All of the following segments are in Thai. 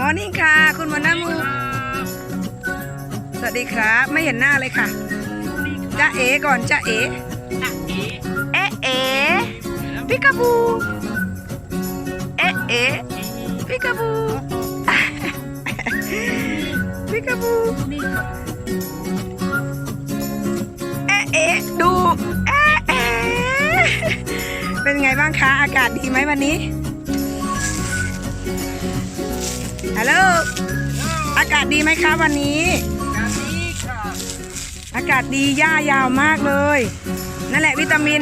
มอร์นิ่งค่ะ คุณหมอน้ามู สวัสดีครับ ไม่เห็นหน้าเลยค่ะจ้าเอ๋ก่อนจ้าเอ๋เอ๊ะเอ๋พิกาบู เอ๊ะเอ๋พิกาบู พิกาบู เอ๊ะเอ๊ะดู เอ๊ะเอ๊ะเป็นไงบ้างคะ อากาศดีไหมวันนี้ ฮัลโหล อากาศดีไหมคะวันนี้ อากาศดีหญ้ายาวมากเลย นั่นแหละวิตามิน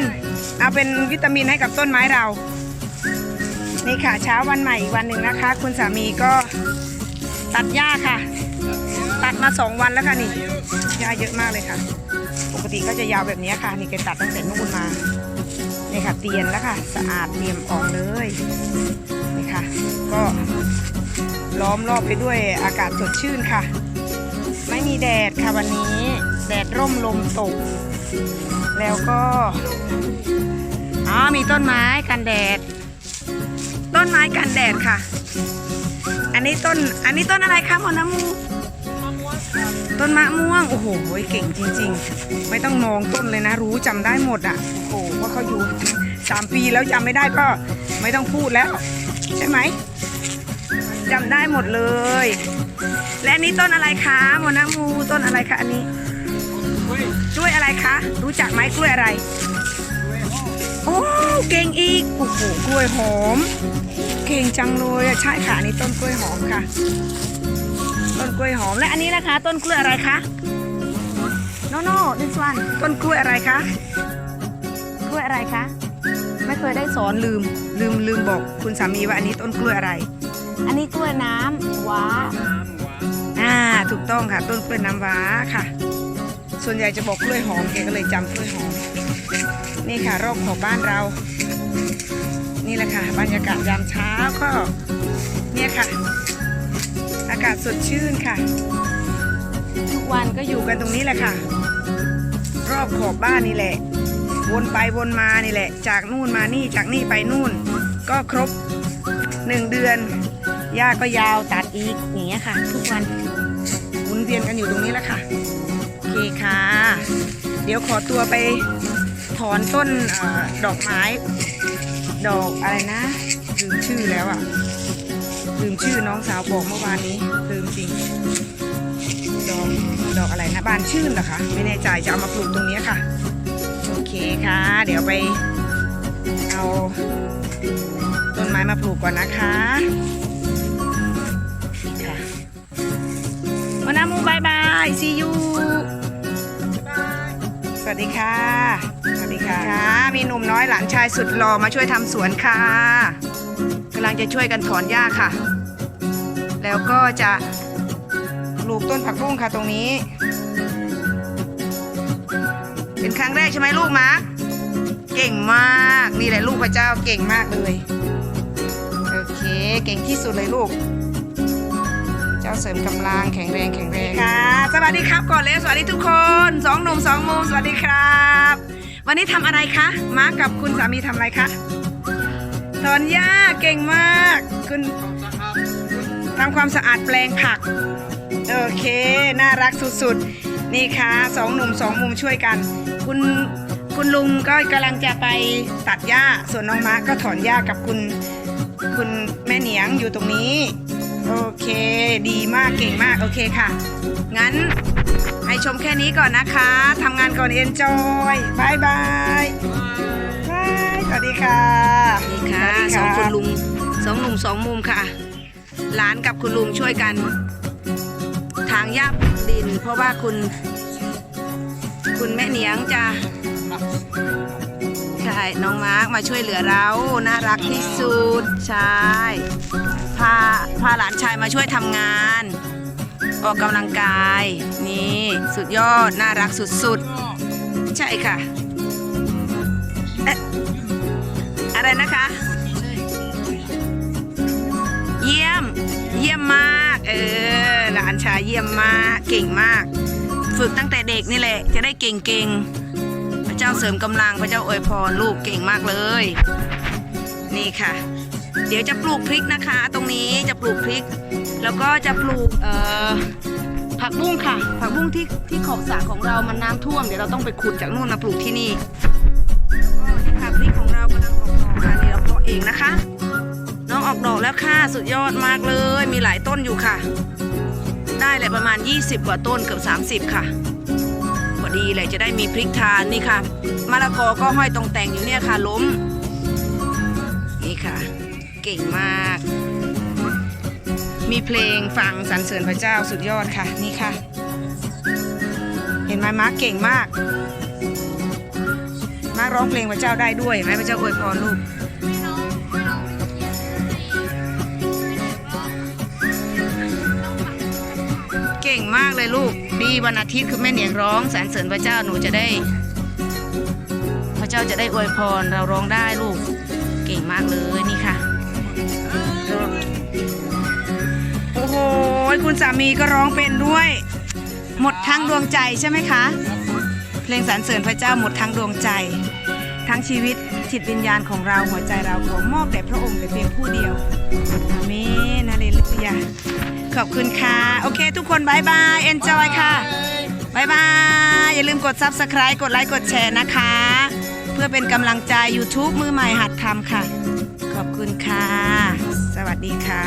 เอาเป็นวิตามินให้กับต้นไม้เรา นี่ค่ะเช้าวันใหม่อีกวันหนึ่งนะคะ คุณสามีก็ตัดหญ้าค่ะ ตัดมาสองวันแล้วค่ะนี่หญ้าเยอะมากเลยค่ะ ปกติก็จะยาวแบบนี้ค่ะ นี่แกตัดตั้งแต่นู่นมานี่ค่ะเตียนแล้วค่ะ สะอาดเตรียมออกเลยนี่ค่ะ ก็ ล้อมรอบไปด้วยอากาศสดชื่นค่ะ ไม่มีแดดค่ะวันนี้ แดดร่มลมตก แล้วก็อ๋อมีต้นไม้กันแดด ต้นไม้กันแดดค่ะ อันนี้ต้นอันนี้ต้นอะไรคะหมอน้ำมูต้นมะม่วง โอ้โหเก่งจริง ๆ ไม่ต้องมองต้นเลยนะ รู้จำได้หมดอะโอ้โหว่าเขาอยู่สามปีแล้วจำไม่ได้ก็ไม่ต้องพูดแล้ว ใช่ไหม จำได้หมดเลย และนนี้ต้นอะไรคะหมอนามูต้นอะไรคะอันนี้กล้วยอะไรคะ รู้จักไหมกล้วยอะไรโอ้เก่งอีกโอ้โหกล้วยหอม เก่งจังเลยอะใช่ค่ะนนี้ต้นกล้วยหอมค่ะ ต้นกล้วยหอมและอันนี้นะคะ ต้นกล้วยอะไรคะโนโน่ this one ต้นกล้วยอะไรคะกล้วยอะไรคะ ไม่เคยได้สอนลืมลืมลืมบอกคุณสามีว่าอันนี้ต้นกล้วยอะไร อันนี้กล้วยน้ำว้าอ่าถูกต้องค่ะต้นกล้วยน้ำว้าค่ะ ส่วนใหญ่จะบอกกล้วยหอมแกก็เลยจำกล้วยหอม นี่ค่ะรอบของบ้านเรา นี่แหละค่ะ บรรยากาศยามเช้าก็ เนี่ยค่ะ อากาศสดชื่นค่ะ ทุกวันก็อยู่กันตรงนี้แหละค่ะ รอบขอบบ้านนี่แหละวนไปวนมานี่แหละ จากนู่นมานี่จากนี่ไปนู่น ก็ครบหนึ่งเดือน หญ้าก็ยาวตัดอีกอย่างเงี้ยค่ะ ทุกวันหมุนเวียนกันอยู่ตรงนี้แหละค่ะโอเคค่ะ เดี๋ยวขอตัวไปถอนต้นอดอกไม้ ดอกอะไรนะลืมชื่อแล้วอะลืมชื่อน้องสาวบอกเมื่อวานนี้ลืมจริงดอกดอกอะไรนะบานชื่นเหรอคะไม่แน่ใจจะเอามาปลูกตรงนี้ค่ะ โอเคค่ะ เดี๋ยวไปเอาต้นไม้มาปลูกก่อนนะคะายบายซียูสวัสดีค่ะ สวัสดีค่ะค่ะ มีหนุ่มน้อยหลานชายสุดหล่อมาช่วยทำสวนค่ะกำลังจะช่วยกันถอนหญ้าค่ะ แล้วก็จะปลูกต้นผักบุ้งค่ะตรงนี้ เป็นครั้งแรกใช่ไหมลูกมาร์คเก่งมาก นี่แหละลูกพระเจ้าเก่งมากเลย โอเค เก่งที่สุดเลยลูก เจ้าเสริมกำลังแข็งแรงแข็งแรงค่ะส วัสดีครับก่อนเลยสวัสดีทุกคนสองหนุ่มสองมุมสวัสดีครับ วันนี้ทำอะไรคะมาร์คกับคุณสามีทำอะไรคะถอนหญ้าเก่งมากคุณทำความสะอาดแปลงผัก โอเค น่ารักสุดๆ นี่ค่ะสองหนุ่มสองมุมช่วยกัน คุณคุณลุงก็กำลังจะไปตัดหญ้า ส่วนน้องมาก็ถอนหญ้ากับคุณคุณแม่เหนียงอยู่ตรงนี้ โอเค ดีมากเก่งมากโอเคค่ะ งั้นให้ชมแค่นี้ก่อนนะคะทำงานก่อนเอนจอยบายบายบายสวัสดีค่ะนี่ค่ะสสอองงคคนนลุลุงงสองหนุ่มสองมุมค่ะ หลานกับคุณลุงช่วยกัน ทางหญ้าปลูกดิน เพราะว่าคุณ คุณแม่เหนียงจะใช่น้องมาร์กมาช่วยเหลือเราน่ารักที่สุดใช่พาพาหลานชายมาช่วยทำงาน ออกกำลังกาย นี่สุดยอดน่ารักสุดๆ ใช่ค่ะเอ๊ะอะไรนะคะ เยี่ยมเยี่ยมมาก เออหลานชายเยี่ยมมากเก่งมาก ฝึกตั้งแต่เด็กนี่แหละ จะได้เก่งๆ เจ้าเสริมกำลังพระเจ้าอวยพรลูกเก่งมากเลย นี่ค่ะ เดี๋ยวจะปลูกพริกนะคะ ตรงนี้จะปลูกพริก แล้วก็จะปลูกเอ่อผักบุ้งค่ะ ผักบุ้งที่ที่ขอบสระของเรามันน้ำท่วมเดี๋ยวเราต้องไปขุดจากนู่นมาปลูกที่นี่แล้วก็นี่ค่ะพริกของเรากำลังออกดอกค่ะนี่เราเพาะเองนะคะ น้องออกดอกแล้วค่ะสุดยอดมากเลย มีหลายต้นอยู่ค่ะ ได้เลยประมาณ 20 กว่าต้นเกือบ 30 ค่ะ พอดีเลยจะได้มีพริกทานนี่ค่ะมะละกอก็ห้อยตรงแต่งอยู่เนี่ยค่ะล้ม นี่ค่ะ เก่งมาก มีเพลงฟังสรรเสริญพระเจ้าสุดยอดค่ะนี่ค่ะ เห็นไหมมาร์กเก่งมาก มาร์กร้องเพลงพระเจ้าได้ด้วยไหมพระเจ้าอวยพรลูก ก่งมากเลยลูก ดีวันอาทิตย์คือแม่เหนียงร้องสรรเสริญพระเจ้าหนูจะได้ พระเจ้าจะได้อวยพรเราร้องได้ลูก เก่งมากเลยนี่ค่ะ โอ้โหคุณสามีก็ร้องเป็นด้วย หมดทั้งดวงใจใช่ไหมคะ เพลงสรรเสริญพระเจ้าหมดทั้งดวงใจ ทั้งชีวิตจิตวิญญาณของเราหัวใจเราขอมอบแด่พระองค์แต่เพียงผู้เดียว ขอบคุณค่ะ โอเค ทุกคนบายบายเอนจอยค่ะบายบาย อย่าลืมกด subscribe กดไลค์กดแชร์นะคะ เพื่อเป็นกำลังใจ YouTube มือใหม่หัดทำค่ะ ขอบคุณค่ะ สวัสดีค่ะ